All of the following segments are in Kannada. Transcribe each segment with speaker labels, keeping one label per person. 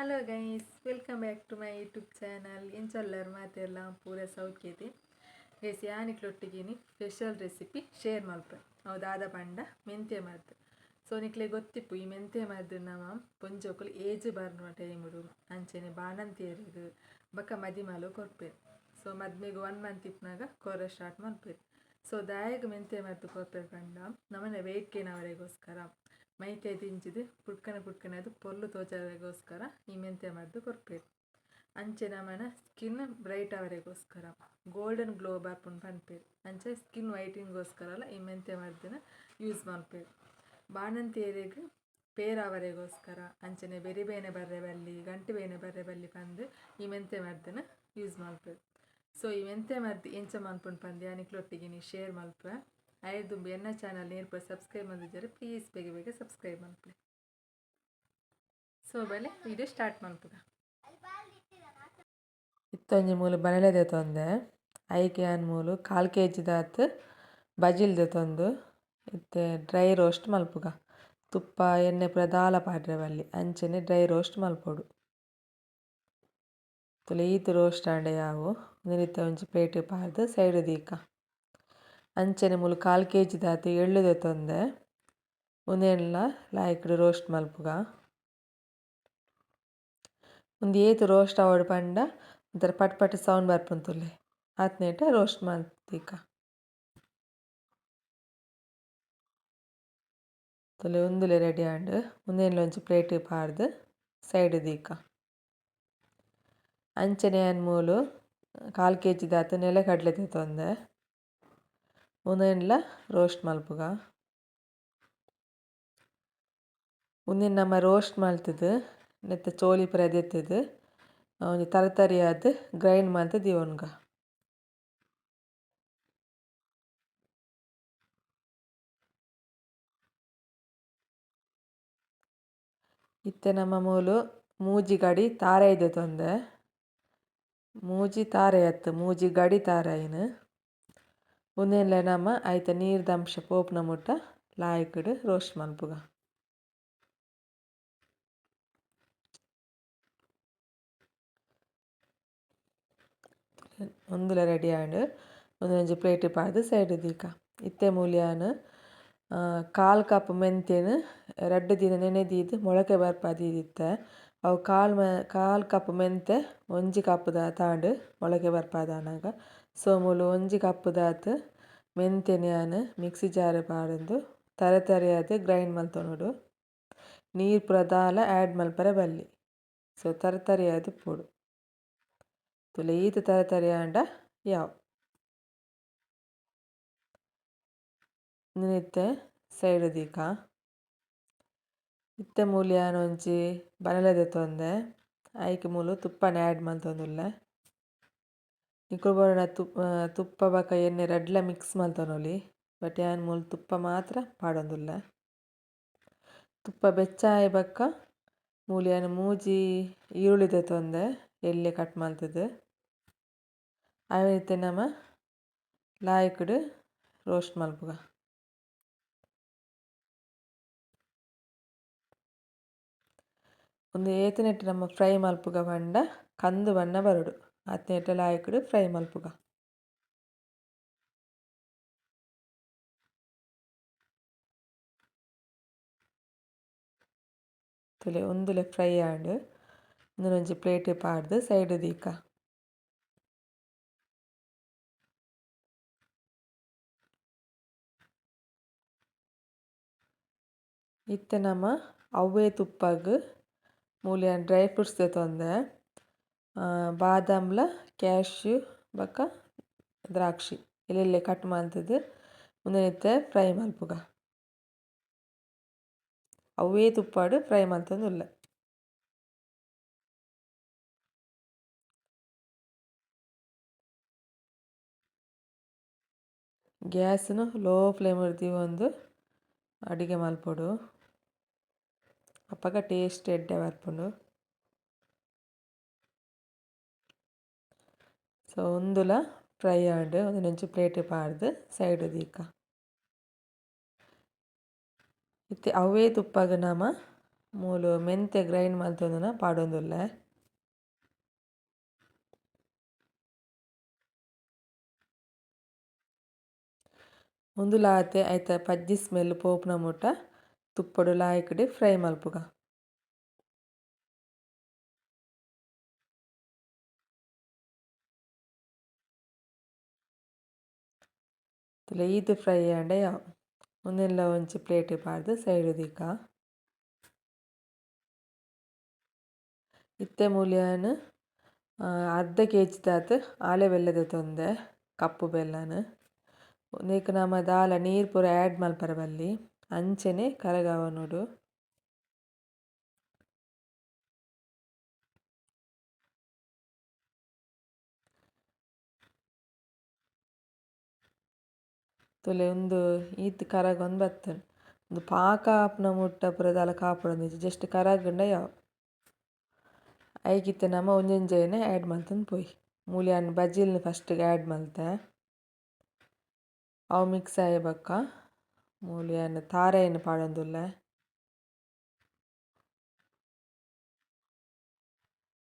Speaker 1: Hello guys welcome back to my YouTube channel ಎಂಚಲ್ಲರು ಮಾತೆಲ್ಲ ಪೂರ ಸೌಖ್ಯತೆ. ಗೈಸ್ ಯಾನಿಕ್ಲೊಟ್ಟಿಗೇನಿ? ಸ್ಪೆಷಲ್ ರೆಸಿಪಿ ಶೇರ್ ಮಲ್ಪೆ ದಾದ ಪಂಡ ಮೆಂತ್ಯ ಮದ್ದು ಸೊ ನಿಕ್ಲೆ ಗೊತ್ತಿಪ್ಪು, ಈ ಮೆಂತ್ಯ ಮದ್ದು ನಮ್ಮ ಪೊಂಜೋಕುಲು ಏಜ್ ಬರ್ನುವ ಟೈಮುಡು. ಅಂಚೆನೆ ಬಾಣಂತಿಯರಿಗೆ ಬಕ್ಕ ಮದಿಮಾಲು ಕೊರ್ಪೇರು ಸೊ ಮದ್ಮೆಗೆ ಒನ್ ಮಂತ್ ಇಪ್ಪನಾಗ ಕೊರ ಸ್ಟಾರ್ಟ್ ಮಾಡ್ಪೇರು ಸೊ ದಾಯಗ ಮೆಂತ್ಯ ಮದ್ದು ಕೊರ್ಪೇರು ಪಂಡ. ನಮ್ಮನೆ ವೇಟ್ ಗೇನ್ ಮೈಕೈ ದಿಂಚಿದು ಪುಟ್ಕನ ಪುಟ್ಕನ ಅದು ಪೊಲ್ಲು ತೋಚವರೆಗೋಸ್ಕರ ಈ ಮೆಂತ್ಯ ಮದ್ದು ಕೊರ್ಪೇರು ಅಂಚೆ ನಮನ ಸ್ಕಿನ್ ಬ್ರೈಟ್ ಅವರೆಗೋಸ್ಕರ ಗೋಲ್ಡನ್ ಗ್ಲೋ ಬರ್ಪುಂಡು ಪನ್ಪೇರು ಅಂಚೆ ಸ್ಕಿನ್ ವೈಟಿಂಗ್ಗೋಸ್ಕರ ಈ ಮೆಂತೆ ಮದ್ದನ್ನ ಯೂಸ್ ಮಾಡ್ಪೇರು ಬಾಣಂತಿಯರಿಗೆ ಅಂಚೆನೆ ಅಂಚನೆ ಬೇನೆ ಬರ್ರೆ ಬಲ್ಲಿ, ಗಂಟು ಬೇನೆ ಬರ್ರೆ ಬಲ್ಲಿ ಬಂದು ಈ ಮೆಂತೆ ಮದ್ದನ್ನ ಯೂಸ್ ಮಲ್ಪೇರು ಸೊ ಈ ಮೆಂತೆ ಮದ್ದು ಎಂಚ ಮಲ್ಪುಂಡು ಪಂದು ಯಾನಿಕ್ಲೊಟ್ಟಿಗೆ ನೀ ಶೇರ್ ಮಲ್ಪ ದುಂಬು, ಎನ್ನ ಚಾನಲ್ ನೇರ್ಪ ಸಬ್ಸ್ಕ್ರೈಬ್ ಮಾಡಿದ್ದಾರೆ ಪ್ಲೀಸ್ ಬೇಗ ಬೇಗ ಸಬ್ಸ್ಕ್ರೈಬ್ ಮಲ್ಪೆ ಸೊ ಬಲೆ ವಿಡಿಯೋ ಸ್ಟಾರ್ಟ್ ಮಾಡ್ಬಿಡ
Speaker 2: ಇತ್ತೊಂಜಿ ಮೂಲು, ಬನಲೆದೆ ತೊಂದೆ. ಐಕೆ ಮೂಲು, ಕಾಲ್ ಕೆ ಜಿದಾತ್ ಬಜಿಲ್ದೆ ತೊಂದು, ಇತ್ತೆ ಡ್ರೈ ರೋಸ್ಟ್ ಮಲ್ಪುಗ. ತುಪ್ಪ, ಎಣ್ಣೆ ಪೂರ ದಾಲ ಪಾಡ್ರೆ ಬಲ್ಲಿ, ಅಂಚನೆ ಡ್ರೈ ರೋಸ್ಟ್ ಮಲ್ಪೊಡು. ತುಲೆ ಈತ್ ರೋಸ್ಟ್ ಆಂಡೆ ಯಾವು ನಿರಿತ ಒಂಜಿ ಪ್ಲೇಟ್ ಪಾರ್ದು ಸೈಡ್ ದೀಕ. ಅಂಚನೆ ಮೂಲು ಕಾಲು ಕೆ ಜಿ ದಾತೆ ಎಳ್ಳು ದೆತೊಂದೆ ಉಂದೆನ್ಲ ಲಾಯ್ಕುಡು ರೋಸ್ಟ್ ಮಲ್ಪುಗ. ಉಂದು ಏತು ರೋಸ್ಟ್ ಆವಡ್ ಪಂಡ, ಒಂಥರ ಪಟ್ ಪಟ್ ಸೌಂಡ್ ಬರ್ಪುಂತುಲ್ಲೆ. ಆತ್ನೇಟ ರೋಸ್ಟ್ ಮಲ್ತೀಕ ತುಲೆ ಉಂದುಲೆ ರೆಡಿ ಆಂಡ್ ಉಂದೆನ್ಲ ಒಂಜಿ ಪ್ಲೇಟ್ ಪಾರ್ದು ಸೈಡ್ ದೀಕ. ಅಂಚನೆ ಮೂಲು, ಕಾಲು ಕೆ ಜಿ ದಾತು ನೆಲಕಡ್ಲೆ ತೆತ್ತೊಂದೆ ಉಂದೆನ್ಲ ರೋಸ್ಟ್ ಮಲ್ಪುಗ? ಉಂದೆನ್ ನಮ ರೋಸ್ಟ್ ಮಲ್ತುದು, ನೆತ್ತ ಚೋಲಿ ಪೂರ ದೆತ್ತುದು ಒಂಜಿ ತರತರಿಯಾದ್ ಗ್ರೈಂಡ್ ಮಲ್ತ್ ದಿವೊನ್ಗ ಇತ್ತೆ ನಮ್ಮ ಮೂಲು ಮೂಜಿ ಗಡಿ ತಾರಾಯಿದೆ ತೊಂದೆ ಮೂಜಿ ತಾರಾಯಿ ಮೂಜಿ ಗಡಿ ತಾರಾಯಿನ್ ಉಂದೆನ್ಲ ನಮ ಐತ ನೀರ್ದ ಅಂಶ ಪೋಪ್ನ ಮುಟ್ಟ ಲಾಯ್ಕುಡು ರೋಸ್ಟ್ ಮಲ್ಪುಗ ಒಂದುಲ ರೆಡಿ ಆಂಡ್ ಒಂದೊಂಜಿ ಪ್ಲೇಟ್ ಪಾದ ಸೈಡ್ ದೀಕ. ಇತ್ತೆ ಮೂಲ್ಯಾನ್ ಕಾಲ್ ಕಪ್ ಮೆಂತ್ಯನ್ ರಡ್ಡ್ ದಿನ ನೆನೆದೀದ್ ಮೊಳಕೆ ಬರ್ಪಾದೀದಿತ್ತೆ ಅವು ಕಾಲ್ ಕಾಲ್ ಕಪ್ ಮೆಂತೆ ಒಂಜಿ ಕಪ್ ದ ತಾಂಡ್ ಮೊಳಕೆ ಬರ್ಪಾದಾನಾಗ ಸೊ ಮೂಲು ಒಂಜಿ ಕಪ್ ದಾತ್ ಮೆಂತ್ಯನ್ ಯಾನ್ ಮಿಕ್ಸಿ ಜಾರ್ ಪಾರ್ದು ತರತರಿಯಾದ್ ಗ್ರೈಂಡ್ ಮಲ್ತೊನೊಡು ನೀರ್ ಪೂರ ದಾಲ ಆಡ್ ಮಲ್ಪರೆ ಬಲ್ಲಿ. ಸೊ ತರತರಿಯಾದ್ ಇಪ್ಪೊಡು ತುಲೆ ಈತ್ ತರತರಿ ಆಂಡ ಯಾವ್? ಉಂದೆನಿತ್ತೆ ಸೈಡ್ ದೀಕ. ಇತ್ತೆ ಮೂಲು ಯಾನ್ ಒಂಜಿ ದೆತ್ತೊಂದೆ ಐಕ್ ಮೂಲು ತುಪ್ಪನ ಆಡ್ ಮಲ್ತೊಂದುಲ್ಲೆ ನಿಕುಲು ತುಪ್ಪ ತುಪ್ಪ ಬೊಕ ಎಣ್ಣೆ ರೆಡ್ಲ ಮಿಕ್ಸ್ ಮಲ್ತೊನೊಲಿ ಬಟ್ ಯಾನ್ ಮೂಲು ತುಪ್ಪ ಮಾತ್ರ ಪಾಡೊಂದುಲ್ಲ. ತುಪ್ಪ ಬೆಚ್ಚಾಯ ಬಕ್ಕ, ಮೂಲು ಮೂಜಿ ಈರುಳ್ಳಿ ತೊಂದೆ ಎಲ್ಲ್ಯ ಕಟ್ ಮಲ್ತುದು ಅವೆನ್ ನಮ ಲಾಯ್ಕುಡು ರೋಸ್ಟ್ ಮಲ್ಪುಗ ಉಂದು ಏತನೆಟ್ಟು ನಮ್ಮ ನಮ ಫ್ರೈ ಮಲ್ಪುಗ ಪಂಡ ಕಂದು ಬಣ್ಣ ಬರೊಡು. ಅತ್ನೆಟ್ ಲಾಯ್ಕುಡು ಫ್ರೈ ಮಲ್ಪುಗ ತುಲೆ ಉಂದುಲೆ ಫ್ರೈ ಆಂಡ್ ಉಂದೊಂಜಿ ಪ್ಲೇಟ್ ಪಾರ್ದು ಸೈಡ್ ದೀಕ ಇತ್ತೆ ನಮ ಅವ್ವೆ ತುಪ್ಪಗ್ ಮೂಲು ಯಾನ್ ಡ್ರೈ ಫ್ರೂಟ್ಸ್ ದೆತ್ತೊಂದೆ ಬಾದಾಮ್ಲ, ಕ್ಯಾಶ್ಯೂ, ಬೊಕ, ದ್ರಾಕ್ಷಿ. ಎಲ್ಲೆಲ್ಲೆ ಕಟ್ ಮಲ್ತುದು ಉಂದೆನಿತ್ತೆ ಫ್ರೈ ಮಲ್ಪುಗ ಅವೇ ತುಪ್ಪಡ್ ಫ್ರೈ ಮಂತೊಂದುಲ್ಲ ಗ್ಯಾಸನ್ನು ಲೋ ಫ್ಲೇಮ್ ಇರ್ತೀವಿ ಒಂದು. ಅಡುಗೆ ಮಲ್ಪೊಡು ಅಪ್ಪಗ ಟೇಸ್ಟ್ ಎಡ್ಡೆ ಬರ್ಪುಂಡು ಉಂದುಲ ಫ್ರೈ ಆಂಡ್ ಒಂದೊಂಜಿ ಪ್ಲೇಟ್ ಪಾರ್ದು ಸೈಡ್ ದೀಕ ಇತ್ತೆ ಅವೇ ತುಪ್ಪಗ್ ನಮ ಮೂಲು ಮೆಂತೆ ಗ್ರೈಂಡ್ ಮಲ್ತೊಂದುನ ಪಾಡೊಂದುಲ್ಲೆ. ಉಂದು ಲಾತೆ ಐತ ಪಜ್ಜಿ ಸ್ಮೆಲ್ ಪೋಪುನ ಮುಟ್ಟ ತುಪ್ಪಡು ಲಾಯ್ಕ್ಡೆ ಫ್ರೈ ಮಲ್ಪುಗ. ಈತ್ ಫ್ರೈ ಆಂಡ ಯಾವ್ ಉಂದೆನ್ಲ ಒಂಜಿ ಪ್ಲೇಟ್ ಪಾಡ್ದ್ ಸೈಡ್ ದೀಕ ಇತ್ತೆ ಮೂಲ್ಯಾನ್ ಅರ್ಧ ಕೆ ಜಿ ದಾತ್ ಆಲೆ ಬೆಲ್ಲ ತೊಂದೆ, ಕಪ್ಪು ಬೆಲ್ಲನ್. ಉಂದೆಕ್ ನಮ ದಾಲ ನೀರ್ ಪೂರ ಆಡ್ ಮಲ್ಪರೆ ಬಲ್ಲಿ, ಅಂಚೆನೆ ಕರಗವೊಂದುಂಡು ತುಲೆ ಉಂದು ಈತ್ ಕರಗೊಂದು ಬತ್ತುಂಡು ಉಂದು ಪಾಕ ಆಪುನ ಮುಟ್ಟ ಪೂರ ದಾಲ ಕಾಪಾಡೊಂದಿಜ್ಜಿ ಜಸ್ಟ್ ಕರಗುಂಡ ಯಾವ್? ಐಕ್ ಇತ್ತೆ ನಮ ಒಂಜೊಂಜೆನೆ ಆಡ್ ಮಲ್ತುಂದು ಪೋಯಿ. ಮೂಲ್ಯಾನ್ ಬಜಿಲ್ನ್ ಫಸ್ಟ್‌ಗೆ ಆಡ್ ಮಲ್ತೆ. ಅವು ಮಿಕ್ಸ್ ಆಯೆ ಬೊಕ್ಕ. ಮೂಲ್ಯಾನ್ ತಾರೆಯಿನ್ ಪಾಡೊಂದುಲ್ಲೆ.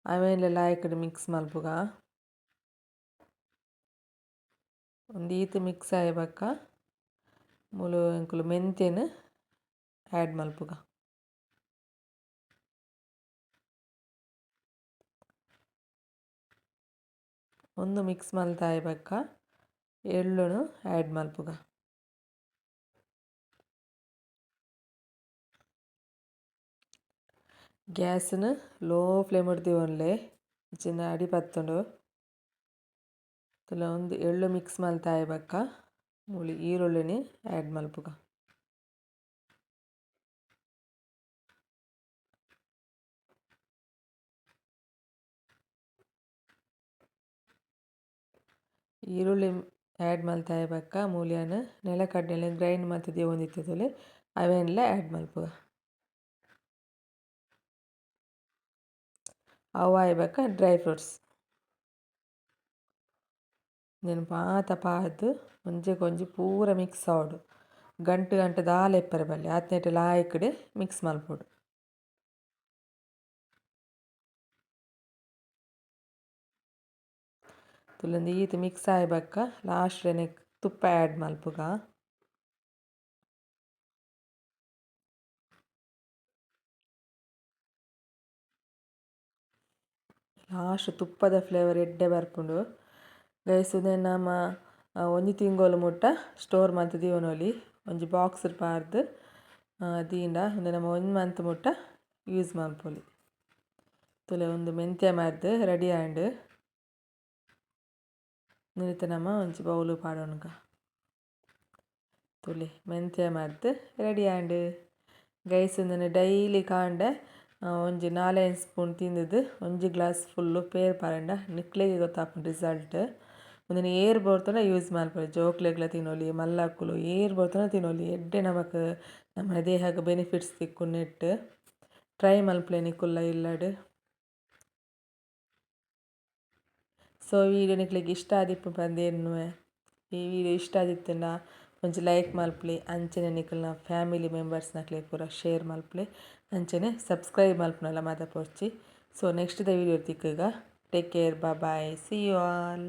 Speaker 2: ಅವೆನ್ಲ ಲಾಯ್ಕ್ಡ್ ಮಿಕ್ಸ್ ಮಲ್ಪುಗ. ಒಂದ್ ಈತ್ ಮಿಕ್ಸ್ ಆಯೆ ಬೊಕ್ಕ ಮೂಲು ಎಂಕುಲು ಮೆಂತೆನ್ ಆಡ್ ಮಲ್ಪುಗ. ಒಂದು ಮಿಕ್ಸ್ ಮಲ್ತಾಯೆ ಬೊಕ್ಕ ಎಳ್ಳುನು ಆಡ್ ಮಲ್ಪುಗ. ಗ್ಯಾಸನ್ನು ಲೋ ಫ್ಲೇಮ್‌ಡ್ ತಿವೊನ್ಲೆ ಚಿನ್ನ ಅಡಿ ಬತ್ತುಂಡು ತುಲ ಒಂದು ಎಳ್ಳು ಮಿಕ್ಸ್ ಮಲ್ತಾಯೆ ಬಕ್ಕ ಮೂಲು ಈರುಳ್ಳಿನಿ ಆಡ್ ಮಲ್ಪುಗ. ಈರುಳ್ಳಿ ಆಡ್ ಬಕ್ಕ ಮೂಲಿಯನ್ನು ನೆಲ ನೆಲಕಡ್ಲೆನ್ ಗ್ರೈಂಡ್ ಮಾಡ್ತಿದ್ದೆ ಒಂದಿತ್ತದಲ್ಲಿ, ಅವೆಲ್ಲ ಆಡ್ ಮಲ್ಪುಗ. ಅವು ಡ್ರೈ ಫ್ರೂಟ್ಸ್ ಉಂದೆನ್ ಪಾತ ಪಾರ್ದ್ ಒಂಜೆಗೊಂಜಿ ಪೂರ ಮಿಕ್ಸ್ ಆವೊಡು ಗಂಟು ಗಂಟು ದಾಲ ಇಪ್ಪರೆ ಬಲ್ಲಿ ಆತ್ ನೆಟ ಲಾಯ್ಕ್ಡೆ ಮಿಕ್ಸ್ ಮಲ್ಪೊಡು ತುಲೆ ಉಂದು ಈತ್ ಮಿಕ್ಸ್ ಆಯೆ ಬೊಕ್ಕ ಲಾಸ್ಟ್ ನೆಕ್ಕ್ ತುಪ್ಪ ಆಡ್ ಮಲ್ಪುಗ ಲಾಸ್ಟ್ ತುಪ್ಪದ ಫ್ಲೇವರ್ ಎಡ್ಡೆ ಬರ್ಪುಂಡು ಗೈಸ್ ಉಂದೆನ್ ನಮ ಒಂಜಿ ತಿಂಗೊಲು ಮುಟ್ಟ ಸ್ಟೋರ್ ಮಂತ್ ದೀವೊನೊಲಿ ಒಂಜಿ ಬಾಕ್ಸ್ ಪಾರ್ದ್ ದೀಂಡ ಉಂದು ನಮ ಒಂಜಿ ಮಂತ್ ಮುಟ್ಟ ಯೂಸ್ ಮಾಡ್ಪೋಲಿ ತುಲೆ ಉಂದು ಮೆಂತ್ಯ ಮರ್ದ್ ರೆಡಿ ಆಂಡ್ ಉಂದೆತ ನಮ ಒಂಜಿ ಬೌಲ್ ಪಾಡೊನ್ಗ ತುಲೆ ಮೆಂತ್ಯ ಮರ್ದ್ ರೆಡಿ ಆಂಡ್ ಗೈಸ್ ಉಂದೆನ್ ಡೈಲಿ ಕಾಂಡೆ ಒಂಜಿ ನಾಲೆನ್ ಸ್ಪೂನ್ ತಿಂದಿದ್ ಒಂಜಿ ಗ್ಲಾಸ್ ಫುಲ್ಲು ಪೇರ್ ಪರಂಡ ನಿಕ್ಲೆಗ್ ಗೊತ್ತಾಪುಂಡು ರಿಸಲ್ಟ್ ಉಂದೆನ್ ಏರ್ ಬರ್ತನ ಯೂಸ್ ಮಾಡ್ಬೋದು ಜೋಕ್ಲೆಗ್ಲ ತಿನೊಲಿ ಮಲ್ಲಾಕುಲು ಏರ್ ಬರ್ತನ ತಿನೊಲಿ ಎಡ್ಡೆ ನಮಕ್ ನಮ್ಮ ದೇಹಕ್ಕೆ ಬೆನಿಫಿಟ್ಸ್ ತಿಕ್ಕು ನೆಟ್ ಟ್ರೈ ಮಲ್ಪ್ಲೇನಿ ಕುಲ್ಲ ಇಲ್ಲಡ್. ಸೊ ವೀಡಿಯೋ ನಿಕ್ಲೆಗ್ ಇಷ್ಟ ಆದಿಪ್ಪು ಬಂದೇನು ಈ ವಿಡಿಯೋ ಇಷ್ಟ ಆದಿತ್ತನ್ನ ಒಂಜಿ ಲೈಕ್ ಮಲ್ಪ್ಲಿ, ಅಂಚನೆ ನಿಕಲ್ನ ಫ್ಯಾಮಿಲಿ ಮೆಂಬರ್ಸ್‌ನಕ್ಲೆಗ್ ಪೂರ ಶೇರ್ ಮಲ್ಪ್ಲಿ, ಅಂಚನೆ ಸಬ್ಸ್ಕ್ರೈಬ್ ಮಲ್ಪನಲ್ಲ ಮಾತಾ ಪೋರ್ಚಿ ಸೊ ನೆಕ್ಸ್ಟ್ ದ ವಿಡಿಯೋ ತಿಕ್ಕುಗ ಟೇಕ್ ಕೇರ್ ಬಾ ಬಾಯ್ ಸಿ ಯು ಆಲ್